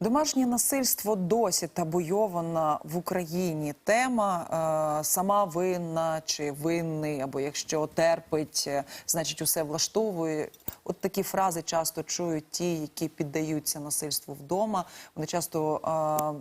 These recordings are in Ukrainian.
Домашнє насильство досі табуйована в Україні тема. Е, сама винна чи винний, або якщо терпить, е, значить усе влаштовує. От такі фрази часто чують ті, які піддаються насильству вдома. Вони часто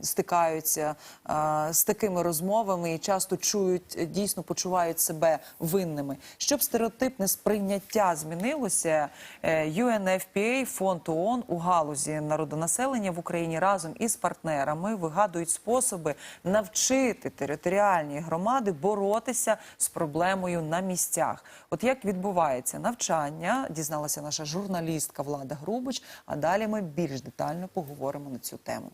е, стикаються е, з такими розмовами і часто чують, е, дійсно почувають себе винними. Щоб стереотипне сприйняття змінилося, е, UNFPA, фонд ООН у галузі народонаселення в Україні разом із партнерами вигадують способи навчити територіальні громади боротися з проблемою на місцях. От як відбувається навчання, дізналася наша журналістка Влада Грубич. А далі ми більш детально поговоримо на цю тему.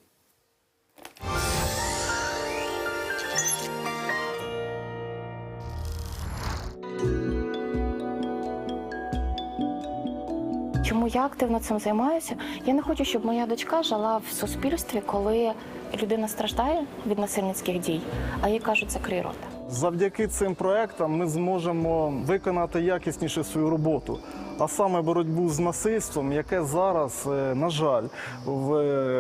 Я активно цим займаюся? Я не хочу, щоб моя дочка жила в суспільстві, коли людина страждає від насильницьких дій, а їй кажуть, закрий рота. Завдяки цим проектам ми зможемо виконати якісніше свою роботу, а саме боротьбу з насильством, яке зараз, е, на жаль, е,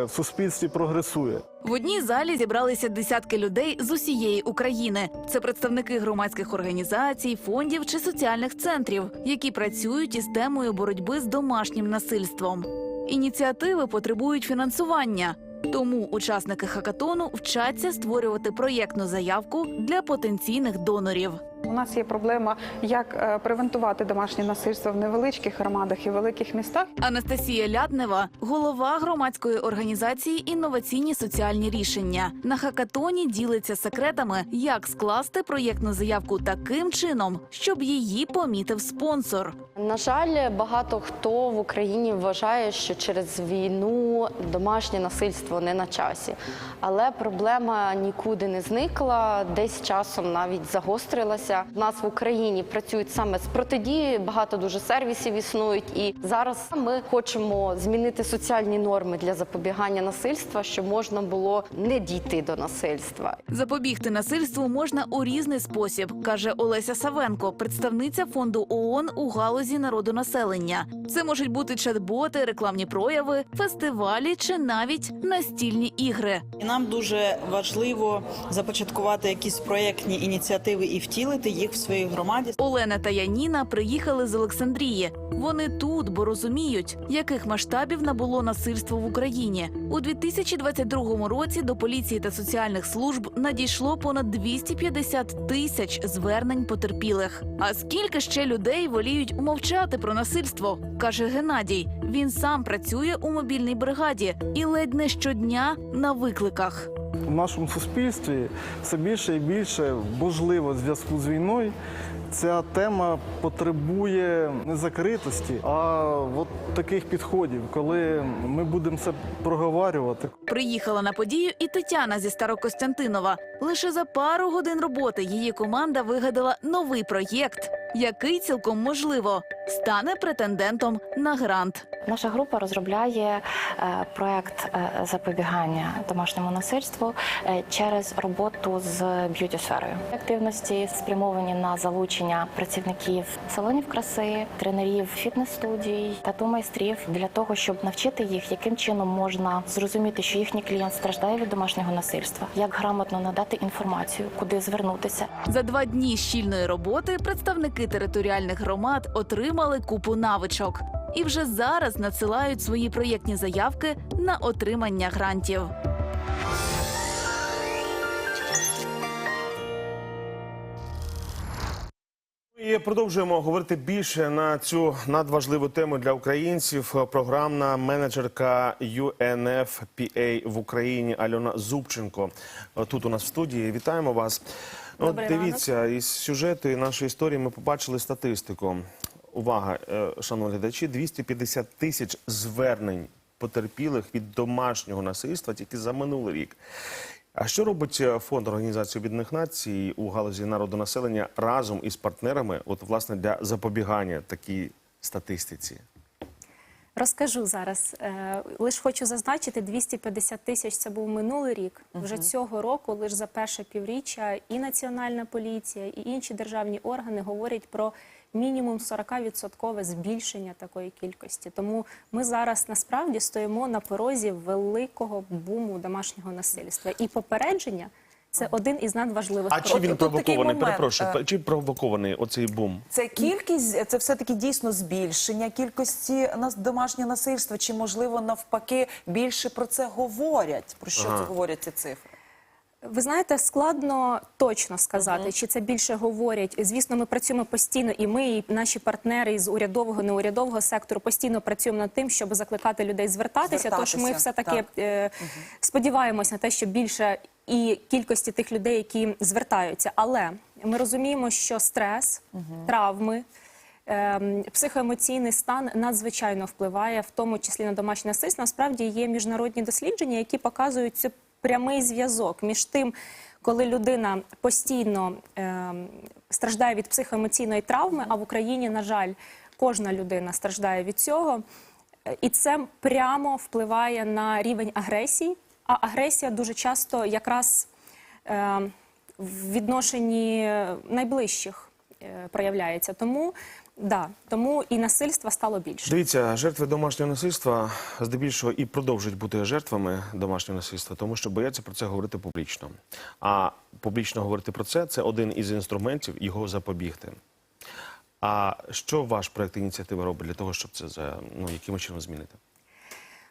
в суспільстві прогресує. В одній залі зібралися десятки людей з усієї України. Це представники громадських організацій, фондів чи соціальних центрів, які працюють із темою боротьби з домашнім насильством. Ініціативи потребують фінансування. Тому учасники хакатону вчаться створювати проєктну заявку для потенційних донорів. У нас є проблема, як е, превентувати домашнє насильство в невеличких громадах і великих містах. Анастасія Ляднева, голова громадської організації інноваційні соціальні рішення. На хакатоні ділиться секретами, як скласти проєктну заявку таким чином, щоб її помітив спонсор. На жаль, багато хто в Україні вважає, що через війну домашнє насильство не на часі. Але проблема нікуди не зникла, десь часом навіть загострилася. У нас в Україні працюють саме з протидією, багато дуже сервісів існують. І зараз ми хочемо змінити соціальні норми для запобігання насильства, щоб можна було не дійти до насильства. Запобігти насильству можна у різний спосіб, каже Олеся Савенко, представниця фонду ООН у галузі народонаселення. Це можуть бути чат-боти, рекламні прояви, фестивалі чи навіть настільні ігри. І нам дуже важливо започаткувати якісь проєктні ініціативи і втілити їх в своїй громаді. Олена та Яніна приїхали з Олександрії. Вони тут, бо розуміють, яких масштабів набуло насильство в Україні. У 2022 році до поліції та соціальних служб надійшло понад 250 тисяч звернень потерпілих. А скільки ще людей воліють умовчати про насильство, каже Геннадій. Він сам працює у мобільній бригаді і ледь не щодня на викликах. В нашому суспільстві все більше і більше, можливо, в зв'язку з війною. Ця тема потребує не закритості, а от таких підходів, коли ми будемо це проговорювати, Приїхала на подію і Тетяна зі Старокостянтинова. Лише за пару годин роботи її команда вигадала новий проєкт, який цілком можливо стане претендентом на грант. Наша група розробляє е, проект е, запобігання домашньому насильству е, через роботу з б'юті сферою. Активності спрямовані на залучення працівників салонів краси, тренерів фітнес-студій, тату майстрів для того, щоб навчити їх, яким чином можна зрозуміти, що їхній клієнт страждає від домашнього насильства, як грамотно надати інформацію, куди звернутися. За два дні щільної роботи представники територіальних громад отримали купу навичок і вже зараз надсилають свої проєктні заявки на отримання грантів. І продовжуємо говорити більше на цю надважливу тему для українців. Програмна менеджерка UNFPA в Україні Альона Зубченко тут у нас в студії. Вітаємо вас. От дивіться, із сюжету нашої історії ми побачили статистику. Увага, е, шановні глядачі, 250 тисяч звернень потерпілих від домашнього насильства тільки за минулий рік. А що робить е, фонд Організації Об'єднаних Націй у галузі народонаселення разом із партнерами, от власне для запобігання такій статистиці? Розкажу зараз. Е, Лише хочу зазначити, 250 тисяч це був минулий рік. Вже цього року, лише за перше півріччя, і Національна поліція, і інші державні органи говорять про мінімум 40% збільшення такої кількості. Тому ми зараз насправді стоїмо на порозі великого буму домашнього насильства. І попередження це один із надважливих А чи він тут провокований? Перепрошую, е, чи провокований оцей бум? Це кількість, це все таки дійсно збільшення кількості нас домашнього насильства, чи можливо навпаки більше про це говорять? Про що це говорять ці цифри? Ви знаєте, складно точно сказати, чи це більше говорять. Звісно, ми працюємо постійно, і ми, і наші партнери із урядового, неурядового сектору постійно працюємо над тим, щоб закликати людей звертатися. Тож ми все таки так. е, сподіваємось на те, що більше і кількості тих людей, які звертаються. Але ми розуміємо, що стрес, травми. ем, Психоемоційний стан надзвичайно впливає, в тому числі на домашнє насильство. Насправді є міжнародні дослідження, які показують цю прямий зв'язок між тим, коли людина постійно ем, страждає від психоемоційної травми, а в Україні, на жаль, кожна людина страждає від цього. Е, І це прямо впливає на рівень агресії. А агресія дуже часто якраз е, в відношенні найближчих е, проявляється. Тому, да, тому і насильства стало більше. Дивіться, жертви домашнього насильства здебільшого і продовжують бути жертвами домашнього насильства, тому що бояться про це говорити публічно. А публічно говорити про це це один із інструментів його запобігти. А що ваш проект ініціативи робить для того, щоб це за ну яким чином змінити?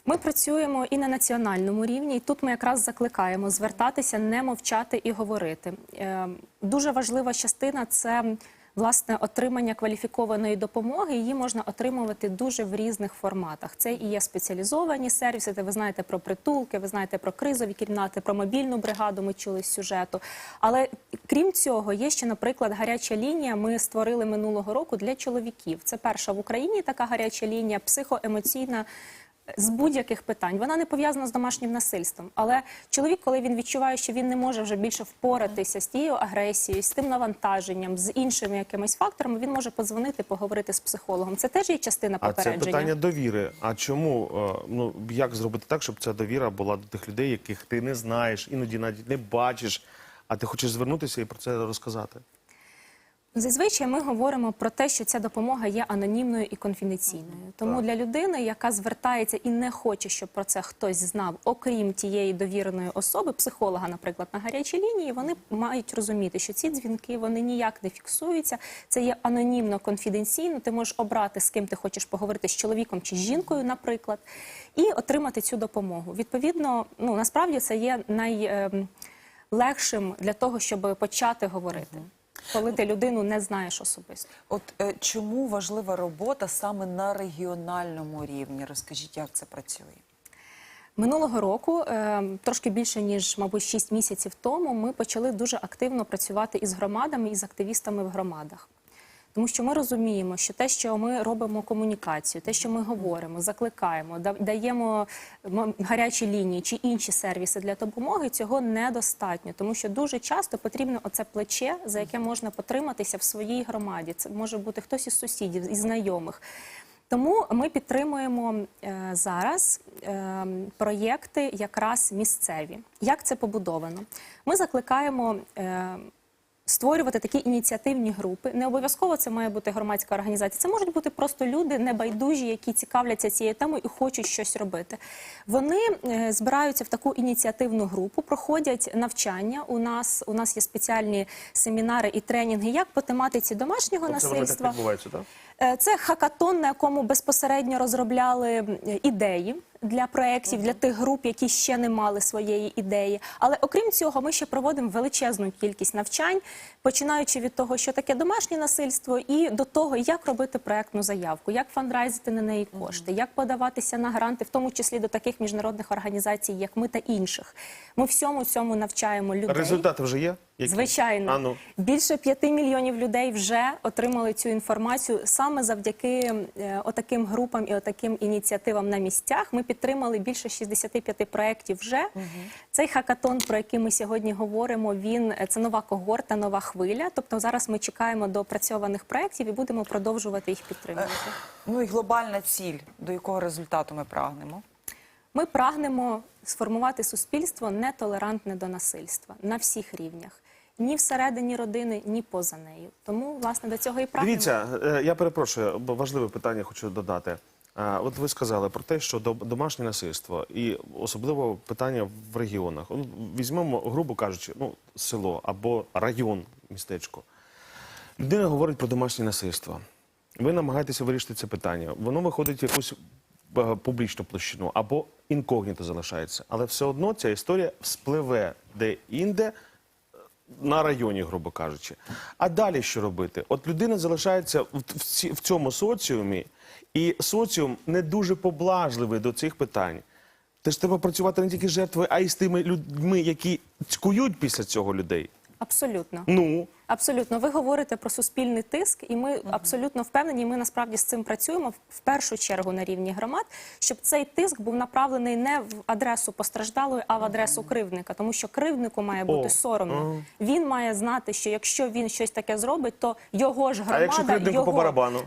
Ми працюємо і на національному рівні, і тут ми якраз закликаємо звертатися, не мовчати і говорити. Е, Дуже важлива частина це власне отримання кваліфікованої допомоги. Її можна отримувати дуже в різних форматах. Це і є спеціалізовані сервіси. Де ви знаєте про притулки, ви знаєте про кризові кімнати, про мобільну бригаду. Ми чули з сюжету. Але крім цього, є ще, наприклад, гаряча лінія. Ми створили минулого року для чоловіків. Це перша в Україні така гаряча лінія, психоемоційна з будь-яких питань. Вона не пов'язана з домашнім насильством. Але чоловік, коли він відчуває, що він не може вже більше впоратися з тією агресією, з тим навантаженням, з іншими якимись факторами, він може подзвонити, поговорити з психологом. Це теж є частина А це попередження. питання довіри. А чому е, ну як зробити так, щоб ця довіра була до тих людей, яких ти не знаєш, іноді навіть не бачиш, а ти хочеш звернутися і про це розказати? Зазвичай ми говоримо про те, що ця допомога є анонімною і конфіденційною. Тому для людини, яка звертається і не хоче, щоб про це хтось знав, окрім тієї довіреної особи, психолога, наприклад, на гарячій лінії, вони мають розуміти, що ці дзвінки вони ніяк не фіксуються. Це є анонімно, конфіденційно. Ти можеш обрати, з ким ти хочеш поговорити з чоловіком чи з жінкою, наприклад, і отримати цю допомогу. Відповідно, ну насправді це є найлегшим для того, щоб почати говорити. Коли ти людину не знаєш особисто. От е, чому важлива робота саме на регіональному рівні? Розкажіть, як це працює? Минулого року, е, трошки більше ніж, мабуть, 6 місяців тому, ми почали дуже активно працювати із громадами і з активістами в громадах. Тому що ми розуміємо, що те, що ми робимо комунікацію, те, що ми говоримо, закликаємо, даємо гарячі лінії чи інші сервіси для допомоги, цього недостатньо, тому що дуже часто потрібно оце плече, за яке можна потриматися в своїй громаді. Це може бути хтось із сусідів, із знайомих. Тому ми підтримуємо е, зараз е, проєкти якраз місцеві. Як це побудовано? Ми закликаємо. Е, Створювати такі ініціативні групи. Не обов'язково це має бути громадська організація. Це можуть бути просто люди небайдужі, які цікавляться цією темою і хочуть щось робити. Вони е, збираються в таку ініціативну групу, проходять навчання. У нас у нас є спеціальні семінари і тренінги, як по тематиці домашнього насильства. відбувається, так? Е, Це хакатон, на якому безпосередньо розробляли ідеї для проєктів, для тих груп, які ще не мали своєї ідеї. Але окрім цього, ми ще проводимо величезну кількість навчань, починаючи від того, що таке домашнє насильство, і до того, як робити проєктну заявку, як фандрайзити на неї кошти, як подаватися на гранти, в тому числі до таких міжнародних організацій, як ми та інших. Ми всьому цьому навчаємо людей. Результати вже є? Які? Звичайно, А ну. більше п'яти мільйонів людей вже отримали цю інформацію саме завдяки е, отаким групам і отаким ініціативам на місцях. Ми підтримали більше 65 проєктів вже. Цей хакатон, про який ми сьогодні говоримо, він е, це нова когорта, нова хвиля. Тобто зараз ми чекаємо до опрацьованих проєктів і будемо продовжувати їх підтримувати. Ну і глобальна ціль, до якого результату ми прагнемо. Ми прагнемо сформувати суспільство нетолерантне до насильства на всіх рівнях. Ні всередині родини, ні поза нею. Тому, власне, до цього і прагнемо. Дивіться, е, я перепрошую, бо важливе питання хочу додати. От ви сказали про те, що до- домашнє насильство і особливо питання в регіонах. Візьмемо, грубо кажучи, ну, село або район, містечко. Людина говорить про домашнє насильство. Ви намагаєтеся вирішити це питання. Воно виходить в якусь е, публічну площину або інкогніто залишається. Але все одно ця історія спливе де-інде на районі, грубо кажучи. А далі що робити? От людина залишається в, цьому соціумі, і соціум не дуже поблажливий до цих питань. Теж треба працювати не тільки з жертвою, а й з тими людьми, які цькують після цього людей. Абсолютно. Ну, Абсолютно, ви говорите про суспільний тиск, і ми абсолютно впевнені. Ми насправді з цим працюємо в- першу чергу на рівні громад, щоб цей тиск був направлений не в адресу постраждалої, а в адресу кривдника, тому що кривднику має бути О, соромно. Він має знати, що якщо він щось таке зробить, то його ж а громада, якщо кривднику його... по барабану?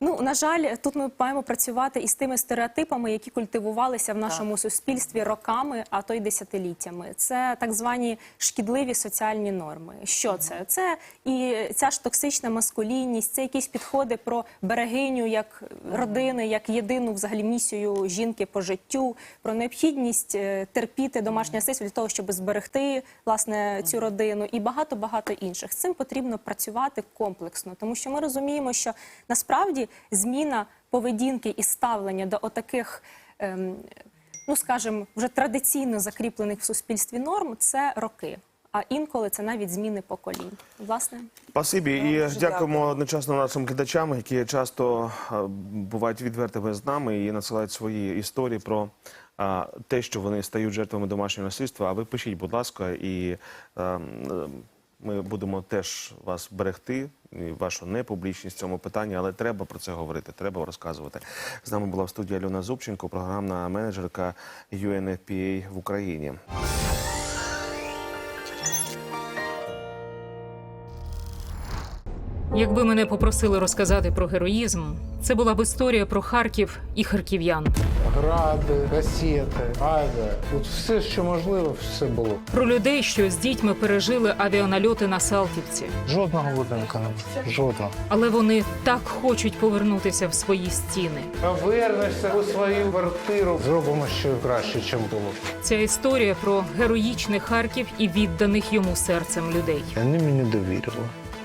Ну на жаль, тут ми маємо працювати із тими стереотипами, які культивувалися в нашому суспільстві роками, а то й десятиліттями. Це так звані шкідливі соціальні норми. Що це? Це і ця ж токсична маскулінність, це якісь підходи про берегиню як родини, як єдину взагалі місію жінки по життю, про необхідність е, терпіти домашнє насильство для того, щоб зберегти власне цю родину, і багато багато інших. З цим потрібно працювати комплексно, тому що ми розуміємо, що насправді зміна поведінки і ставлення до отаких. Ем, ну скажімо, вже традиційно закріплених в суспільстві норм це роки. А інколи це навіть зміни поколінь. Власне, Спасибі і дякуємо дякую. одночасно нашим глядачам, які часто бувають відвертими з нами і надсилають свої історії про те, що вони стають жертвами домашнього насильства. А ви пишіть, будь ласка, і е, е, ми будемо теж вас берегти, вашу непублічність в цьому питанні, але треба про це говорити, треба розказувати. З нами була в студії Альона Зубченко, програмна менеджерка UNFPA в Україні. Якби мене попросили розказати про героїзм, це була б історія про Харків і харків'ян, гради, касети, авіа. Тут все, що можливо, все було. про людей, що з дітьми пережили авіанальоти на Салтівці. Жодного будинку не було. Жодного. Але вони так хочуть повернутися в свої стіни. Повернешся у свою квартиру. Зробимо ще краще, ніж було. Ця історія про героїчний Харків і відданих йому серцем людей. Вони мені довірили.